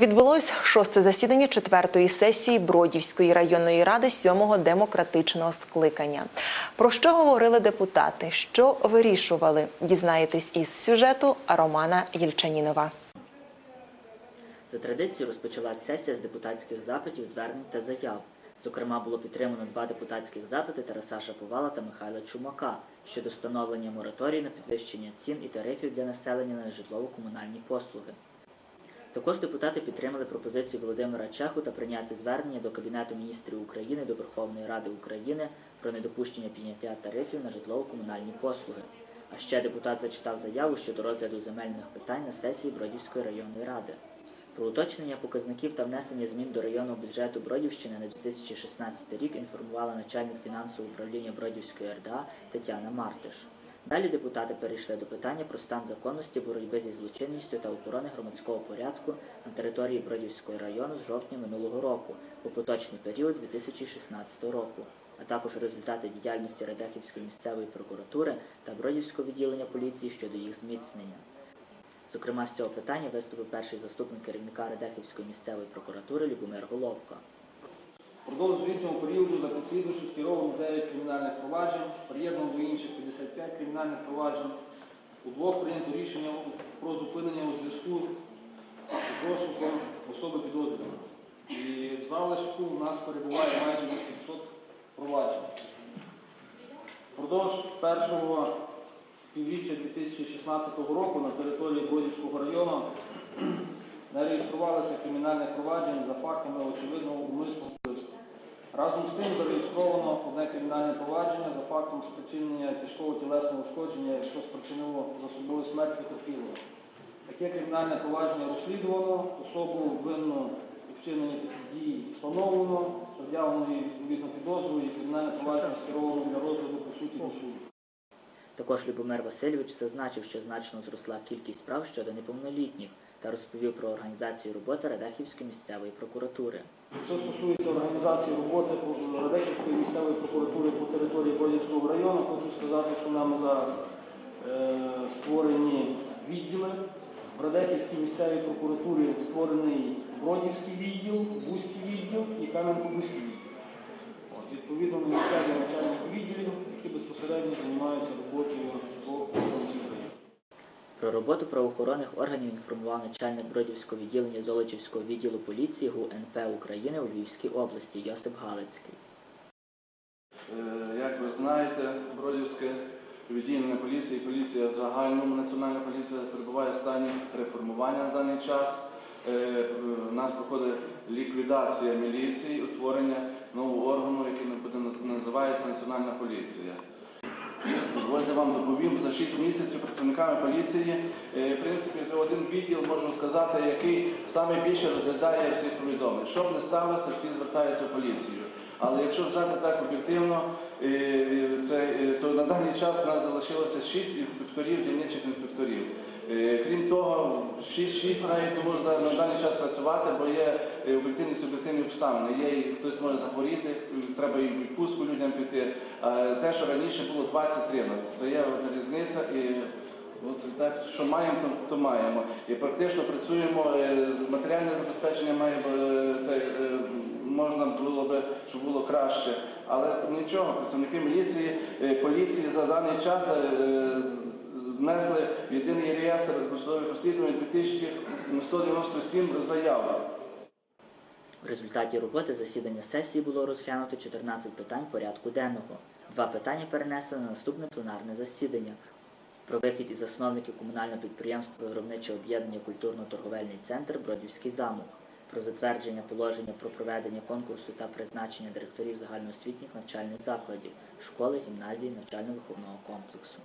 Відбулось шосте засідання четвертої сесії Бродівської районної ради сьомого демократичного скликання. Про що говорили депутати? Що вирішували? Дізнаєтесь із сюжету Романа Єльчанінова. За традицією розпочалась сесія з депутатських запитів, звернень та заяв. Зокрема, було підтримано два депутатських запити Тараса Шаповала та Михайла Чумака щодо встановлення мораторію на підвищення цін і тарифів для населення на житлово-комунальні послуги. Також депутати підтримали пропозицію Володимира Чеху та прийняти звернення до Кабінету міністрів України до Верховної Ради України про недопущення підняття тарифів на житлово-комунальні послуги. А ще депутат зачитав заяву щодо розгляду земельних питань на сесії Бродівської районної ради. Про уточнення показників та внесення змін до районного бюджету Бродівщини на 2016 рік інформувала начальник фінансового управління Бродівської РДА Тетяна Мартиш. Далі депутати перейшли до питання про стан законності боротьби зі злочинністю та охорони громадського порядку на території Бродівського району з жовтня минулого року по поточний період 2016 року, а також результати діяльності Радехівської місцевої прокуратури та Бродівського відділення поліції щодо їх зміцнення. Зокрема, з цього питання виступив перший заступник керівника Радехівської місцевої прокуратури Любомир Головко. Впродовж звітного періоду за підслідністю скеровано 9 кримінальних проваджень, приєднано до інших 55 кримінальних проваджень. У двох прийнято рішення про зупинення у зв'язку з розшуком особи підозрюваної. І в залишку у нас перебуває майже 800 проваджень. Впродовж першого півріччя 2016 року на території Бродівського району не реєструвалося кримінальне провадження за фактами очевидного. Разом з тим зареєстровано одне кримінальне провадження за фактом спричинення тяжкого тілесного ушкодження, що спричинило засобову смерть потерпілого. Таке кримінальне провадження розслідувано, особу винну у вчиненні таких дій встановлено, пред'явлено їй відповідно підозру і кримінальне провадження скеровано для розгляду по суті до суду. Також Любомир Васильович зазначив, що значно зросла кількість справ щодо неповнолітніх та розповів про організацію роботи Радехівської місцевої прокуратури. Що стосується організації роботи Радехівської місцевої прокуратури по території Бродівського району, хочу сказати, що нами зараз е, створені відділи. В Радехівській місцевій прокуратурі створений Бродівський відділ, Бузький відділ і Кам'янко-Бузький відділ. От, відповідно, місцеві начальники відділів, які безпосередньо займаються роботою по Бродівському району. Про роботу правоохоронних органів інформував начальник Бродівського відділення Золочівського відділу поліції ГУНП України у Львівській області Йосип Галицький. Е, Як ви знаєте, Бродівське відділення поліції, поліція в загальному національна поліція перебуває в стані реформування на даний час. Е, е, У нас проходить ліквідація міліції, утворення нового органу, який називається Національна поліція. Дозвольте вам доповім за 6 місяців працівниками поліції. е, В принципі, це один відділ, можу сказати, який найбільше розглядає всіх повідомлень. Що б не сталося, всі звертаються в поліцію. Але якщо взяти так об'єктивно, е, е, то на даний час у нас залишилося 6 інспекторів, дільничих інспекторів. Е, Крім того, 6 навіть можна на даний час працювати, бо є об'єктивні суб'єктивні обставини. Є хтось може захворіти, треба і в відпустку людям піти. А те, що раніше було 20-13, то є різниця і от так, що маємо, то, маємо. І практично працюємо з матеріальне забезпечення має можна було би, щоб було краще. Але нічого, працівники міліції, е, поліції за даний час е, внесли в єдиний реєстр досудових розслідувань 2197 заяв. В результаті роботи засідання сесії було розглянуто 14 питань порядку денного. Два питання перенесли на наступне пленарне засідання. Про вихід із засновників комунального підприємства Виробниче об'єднання культурно-торговельний центр Бродівський замок, про затвердження положення про проведення конкурсу та призначення директорів загальноосвітніх навчальних закладів, школи, гімназії, навчально-виховного комплексу.